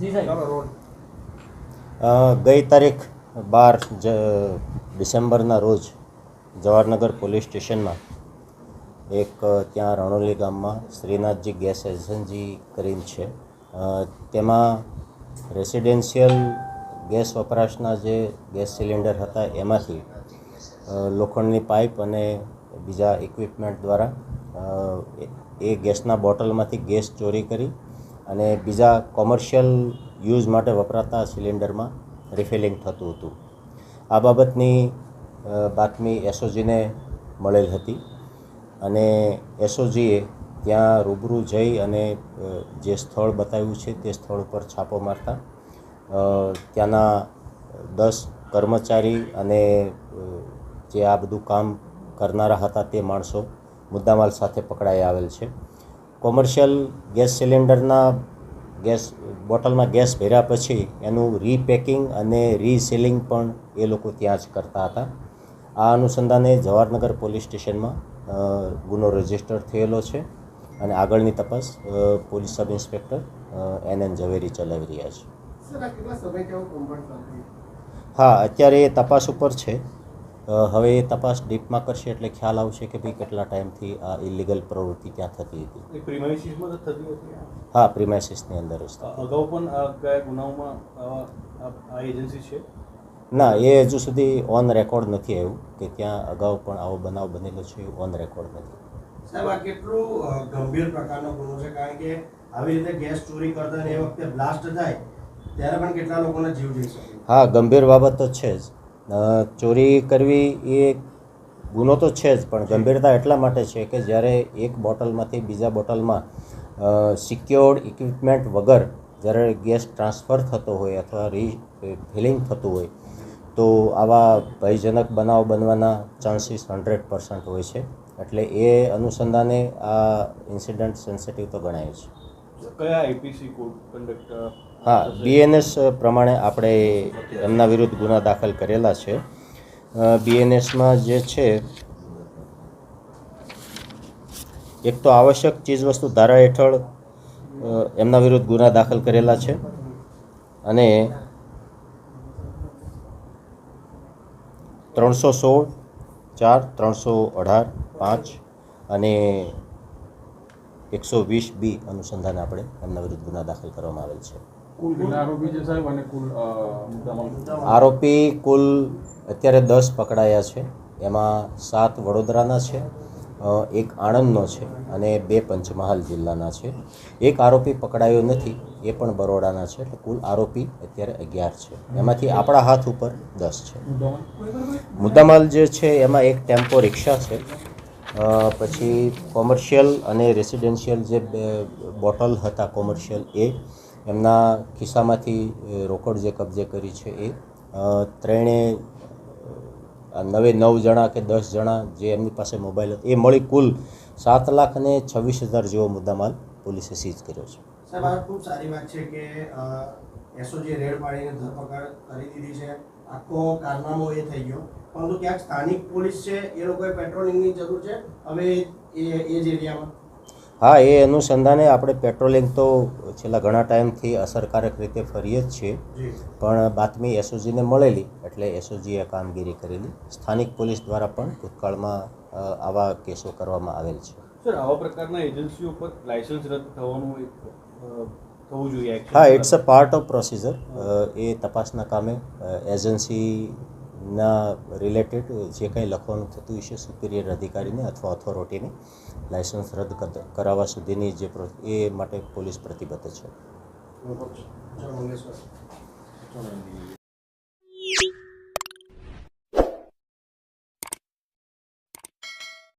જી સાહેબ. ગઈ તારીખ બાર જ ડિસેમ્બરના રોજ જવાહરનગર પોલીસ સ્ટેશનમાં એક ત્યાં રણોલી ગામમાં શ્રીનાથજી ગેસ એજન્સી કરીને છે. તેમાં રેસિડેન્શિયલ ગેસ વપરાશના જે ગેસ સિલિન્ડર હતા એમાંથી લોખંડની પાઇપ અને બીજા ઇક્વિપમેન્ટ દ્વારા એ ગેસના બોટલમાંથી ગેસ ચોરી કરી અને બીજા કોમર્શિયલ યુઝ માટે વપરાતા સિલિન્ડરમાં રિફિલિંગ થતું હતું. આ બાબતની બાતમી એસઓજીને મળેલ હતી અને એસઓજીએ ત્યાં રૂબરૂ જઈ અને જે સ્થળ બતાવ્યું છે તે સ્થળ ઉપર છાપો મારતા ત્યાંના દસ કર્મચારી અને જે આ બધું કામ કરનારા હતા તે માણસો મુદ્દામાલ સાથે પકડાઈ આવેલ છે. કોમર્શિયલ ગેસ સિલિન્ડરના ગેસ બોટલમાં ગેસ ભર્યા પછી એનું રીપેકિંગ અને રીસેલિંગ પણ એ લોકો ત્યાં જ કરતા હતા. આ અનુસંધાને જવાહરનગર પોલીસ સ્ટેશનમાં ગુનો રજિસ્ટર થયેલો છે અને આગળની તપાસ police sub inspector N N Zaveri ચલાવી રહ્યા છે? હા અત્યારે એ તપાસ ઉપર છે. હવે એ તપાસ ડીપમાં કરશે એટલે ખ્યાલ આવશે કે ભાઈ કેટલા ટાઈમથી આ ઇલીગલ પ્રવૃત્તિ ત્યાં થતી હતી. એ પ્રિમાઇસીસમાં જ થતી હતી આ? હા પ્રિમાઇસિસની અંદર જ અગાઉ પણ કયા ગુનાઓમાં આ એજન્સી છે? ના એ હજુ સુધી ઓન રેકોર્ડ નથી આવ્યું કે ત્યાં અગાઉ પણ આવો બનાવ બનેલો છે એ ઓન રેકોર્ડ નથી. સાહેબ આ કેટલું ગંભીર પ્રકારનો ગુનો છે? કારણ કે આવી રીતે ગેસ ચોરી કરતા એ વખતે બ્લાસ્ટ થાય ત્યારે પણ કેટલા લોકોના જીવ જઈ શકે? હા ગંભીર બાબત તો છે જ. ચોરી કરવી એ ગુનો તો છે જ, પણ ગંભીરતા એટલા માટે છે કે જ્યારે એક બોટલમાંથી બીજા બોટલમાં સિક્યોર્ડ ઇક્વિપમેન્ટ વગર જ્યારે ગેસ ટ્રાન્સફર થતો હોય અથવા રી, ફિલિંગ થતું હોય, તો આવા ભયજનક બનાવ બનવાના ચાન્સીસ હંડ્રેડ પર્સન્ટ હોય છે. એટલે એ અનુસંધાને આ ઇન્સિડન્ટ સેન્સિટિવ તો ગણાય છે કયા આઈપીસી કોડ કન્ડક્ટ હા બીએનએસ પ્રમાણે આપણે એમના વિરુદ્ધ ગુના દાખલ કરેલા છે. બીએનએસમાં જે છે, એક તો આવશ્યક ચીજવસ્તુ ધારા હેઠળ એમના વિરુદ્ધ ગુના દાખલ કરેલા છે. અને ત્રણસો સોળ, ચાર, ત્રણસો અઢાર, પાંચ અને એકસો વીસ બી અનુસંધાને આપણે એમના વિરુદ્ધ ગુના દાખલ કરવામાં આવેલ છે. આરોપી કુલ અત્યારે દસ પકડાયા છે. એમાં સાત વડોદરાના છે એક આણંદનો છે અને બે પંચમહાલ જિલ્લાના છે. એક આરોપી પકડાયો નથી એ પણ બરોડાના છે. એટલે કુલ આરોપી અત્યારે અગિયાર છે. એમાંથી આપણા હાથ ઉપર દસ છે. મુદ્દામાલ? જે છે એમાં એક ટેમ્પો રિક્ષા છે. પછી કોમર્શિયલ અને રેસિડેન્શિયલ જે બોટલ હતા કોમર્શિયલ એ એમના ખિસ્સામાંથી રોકડ જે કબજે કરી છે એ ત્રણે નવે, નવ જણા કે દસ જણા જે એમની પાસે મોબાઈલ હતો, એ મળી કુલ સાત લાખ અને છવ્વીસ હજાર જેવો મુદ્દામાલ પોલીસે સીઝ કર્યો છે. સાહેબ, આ ખૂબ સારી વાત છે કે એસઓજી રેડ પાડીને ધરપકડ કરી દીધી છે. આખો કારનામો એ થઈ ગયો. પરંતુ ક્યાંક સ્થાનિક પોલીસ છે, એ લોકોએ પેટ્રોલિંગની જરૂર છે. હવે એ એ જ એરિયામાં. હા એ અનુસંધાને આપણે પેટ્રોલિંગ તો છેલ્લા ઘણા ટાઈમથી અસરકારક રીતે ફરીએ જ છીએ. પણ બાતમી એસઓજીને મળેલી એટલે એસઓજીએ કામગીરી કરેલી. સ્થાનિક પોલીસ દ્વારા પણ ભૂતકાળમાં આવા કેસો કરવામાં આવેલ છે. સર આવા પ્રકારના એજન્સીઓ પર લાયસન્સ રદ થવાનું થવું જોઈએ હા it's a part of procedure એ તપાસના કામે એજન્સીના રિલેટેડ જે કંઈ લખવાનું થતું હશે સુપિરિયર અધિકારીને અથવા ઓથોરિટીને લાયસન્સ રદ કર- કરાવવા સુધીની જે એ માટે પોલીસ પ્રતિબદ્ધ છે.